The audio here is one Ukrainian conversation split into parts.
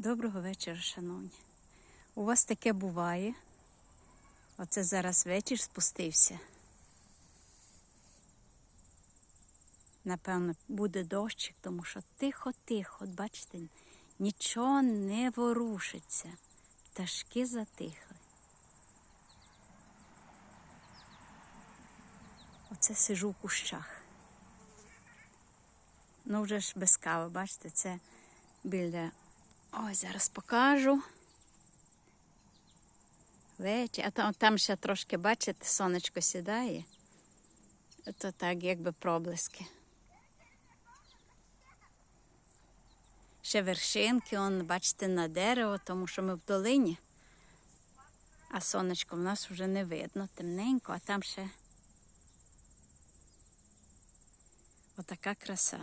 Доброго вечора, шановні. У вас таке буває. Оце зараз вечір спустився. Напевно, буде дощик, тому що тихо-тихо, от бачите, нічого не ворушиться. Пташки затихли. Оце сижу в кущах. Ну, вже ж без кави, бачите, це біля. Ой, зараз покажу. Вечір. А там, там ще трошки, бачите, сонечко сідає. То так, якби проблиски. Ще вершинки, он, бачите, на дерево, тому що ми в долині. А сонечко в нас вже не видно, темненько, а там ще отака краса.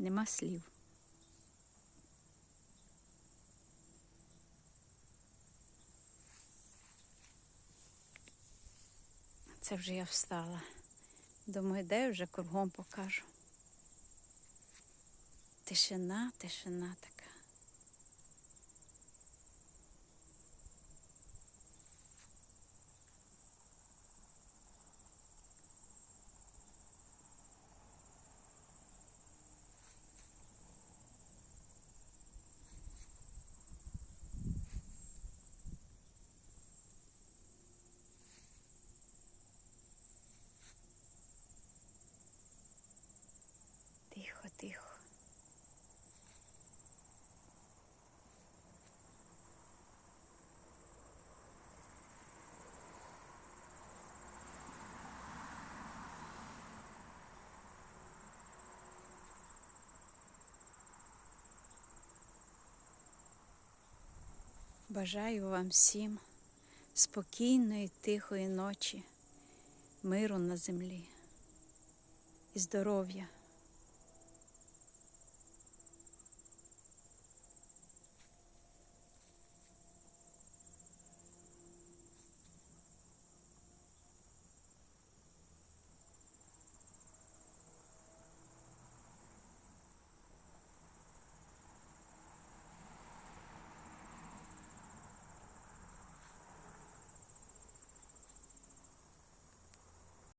Нема слів. Це вже я встала. Думаю, де вже кругом покажу. Тишина, тишина така. Бажаю вам всім спокійної, тихої ночі, миру на землі і здоров'я.